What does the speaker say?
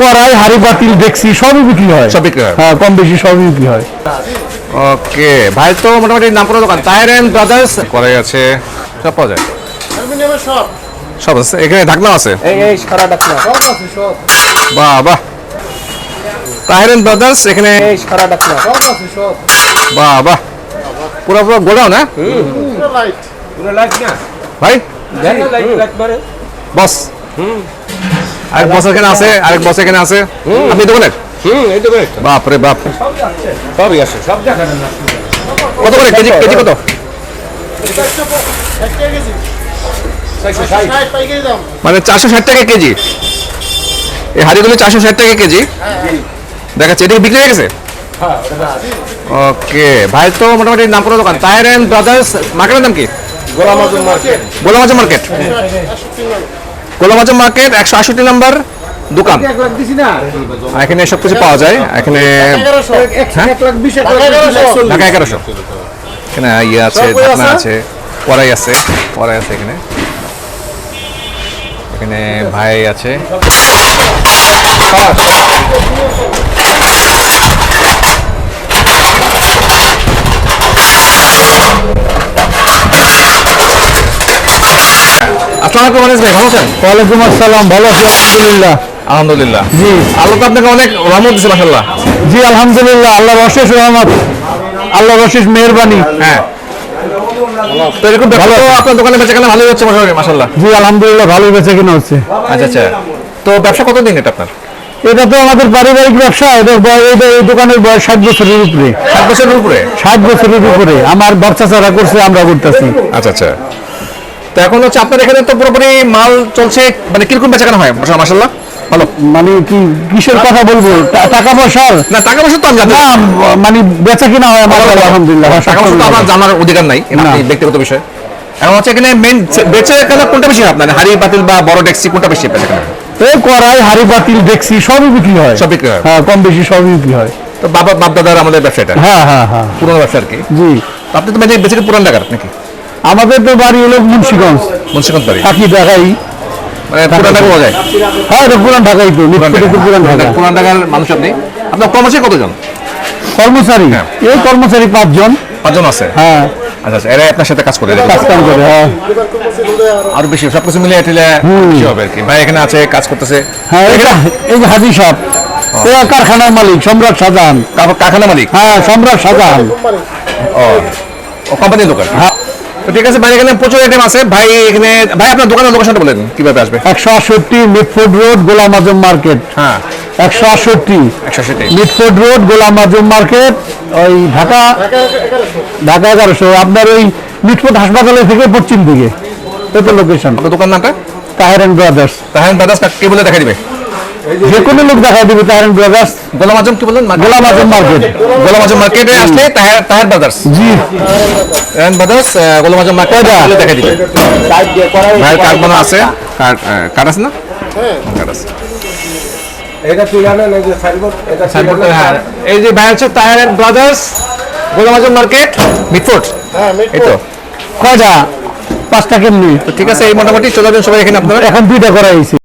কড়াই হাড়ি বাতিল দেখছি সবই বিক্রি হয়। সব বিক্রি হয়। হ্যাঁ কম বেশি সবই বিক্রি হয়। ওকে ভাই তো মোটামুটি নাম করা দোকান। টায়ার এন্ড ব্রাদার্স করাই আছে সব পাওয়া যায়। সব। আছে এখানে ঢাকনা আছে? এই এই সারা ডাকনা বাহ বাহ। টায়ার এন্ড ব্রাদার্স এখানে এই সারা বাহ বাহ। পুরো পুরো না পুরো লাইট না ভাই লাইট লাইট মারে বস। আরেক বস এখানে আছে আরেক বস এখানে আছে। আপনি দোকানের হুম এই বেশ বাপ রে বাপ। সবই আছে সব কত করে? কেজি কেজি কত? মানে চারশো ষাট টাকা কেজি। এই হাড়িগুলো চারশো ষাট টাকা কেজি। দেখাচ্ছে এটা বিক্রি হয়ে গেছে? ওকে ভাই তো মোটামুটি নাম করা দোকান। এন্ড ব্রাদার্স মার্কেটের নাম কি? Golam Azam market. Golamazam market. Golamazam market একশো আষট্টি নাম্বার দোকান। এখানে সব কিছু পাওয়া যায়। এখানে হ্যাঁ? ঢাকা এগারোশো। এখানে ইয়ে আছে ঢাকনা আছে? আছে পড়াই আছে পড়াই আছে এখানে। এখানে ভাই আছে। আসসালামু আলাইকুম ভাই ভালো আছেন? ওয়ালাইকুম আসসালাম ভালো আছি আলহামদুলিল্লাহ। আলহামদুলিল্লাহ। জি। আল্লাহ তো আপনাকে অনেক রহমত দিচ্ছে মাসাল্লাহ জি আলহামদুলিল্লাহ আল্লাহর অশেষ রহমত আল্লাহর অশেষ মেহরবানি। হ্যাঁ। তো এরকম ভালো আপনার দোকানে ভালোই হচ্ছে জি আলহামদুলিল্লাহ ভালোই হচ্ছে। আচ্ছা আচ্ছা। তো ব্যবসা কতদিন এটা আপনার? এটা তো আমাদের পারিবারিক ব্যবসা এটা এই দোকানের বয়স ষাট বছরের উপরে। বছরের উপরে? ষাট বছরের উপরে। আমার বাচ্চা চারা করছে আমরা করতেছি। আচ্ছা আচ্ছা। এখন হচ্ছে আপনার এখানে তো পুরোপুরি মাল চলছে মানে কীরকম বেচা কেনা হয় মাসাল্লাহ ভালো মানে কি কিসের কথা বলব? টাকা পয়সার? না টাকা পয়সা তো আমি জানি। না মানে বেচা কিনা হয় আমার আলহামদুলিল্লাহ। টাকা পয়সা তো আমার জানার অধিকার নাই ব্যক্তিগত বিষয়। এখন হচ্ছে এখানে মেন বেচে কোনটা বেশি আপনার? হাড়ি বা বড় ট্যাক্সি কোনটা বেশি বেচা কেনা? এই কড়াই হাড়ি বাতিল দেখছি সবই বিক্রি হয়। সব বিক্রি হয়। হ্যাঁ কম বেশি সবই বিক্রি হয়। তো বাবা বাপ দাদার আমাদের ব্যবসা এটা হ্যাঁ হ্যাঁ হ্যাঁ। পুরোনো ব্যবসা আর কি? জি। আপনি তো মানে বেশি পুরান টাকার নাকি? আমাদের তো বাড়ি হলো মুন্সিগঞ্জ। মুন্সিগঞ্জ বাড়ি। থাকি ঢাকাই মানে পুরান টাকা পাওয়া যায়? হ্যাঁ এটা পুরান ঢাকাই তো পুরান ঢাকা পুরান টাকার মানুষ আপনি? আপনার কর্মচারী কতজন? কর্মচারী? হ্যাঁ। এই কর্মচারী পাঁচজন। পাঁচজন আছে? হ্যাঁ। আচ্ছা আচ্ছা এরা আপনার সাথে কাজ করে কাজ কাম করে হ্যাঁ। আরও বেশি সবকিছু মিলিয়ে টিলে বেশি হবে আর কি। ভাই এখানে আছে কাজ করতেছে। হ্যাঁ এই যে হাজি সাহেব কারখানার মালিক সম্রাট শাহজাহান। কার- কারখানা মালিক? হ্যাঁ সম্রাট শাহজাহান। ও কোম্পানির দোকান? হ্যাঁ। ঠিক আছে ভাই এখানে প্রচুর আইটেম আছে। ভাই এখানে ভাই আপনার দোকানের লোকেশনটা বলেন কীভাবে আসবে? একশো আটষট্টি Mitford road Golam Azam market. হ্যাঁ। একশো আটষট্টি Mitford road Golam Azam market ওই ঢাকা ঢাকা এগারোশো। আপনার ওই মিটফোর্ড হাসপাতালের থেকে পশ্চিম দিকে। এটা লোকেশন আপনার দোকান নামটা? তাহের অ্যান্ড ব্রাদার্স তাহেন দাদাস কে বলে দেখা দিবে? যে কোনো লোক দেখা দিবে তাহের ব্রাদার্স গোলাম আজম কি বললেন? গোলাম আজম মার্কেট গোলাম আজম মার্কেটে আসলে তাহের তাহের ব্রাদার্স জি। তাহের ব্রাদার্স গোলাম আজম মার্কেট দেখা দিবে। কার্ড বানা আছে। কার্ড কার্ড আছে না? কার্ড আছে। এটা তুই জানেন? এই যে সাইনবোর্ড এটা সাইনবোর্ড হ্যাঁ। এই যে ভাই হচ্ছে Taher brothers Golam Azam market Mitford এই তো। কয়টা? পাঁচটা কেমনি? তো ঠিক আছে এই মোটামুটি চলে যাবেন সবাই এখানে আপনারা। এখন দুইটা করা হয়েছে।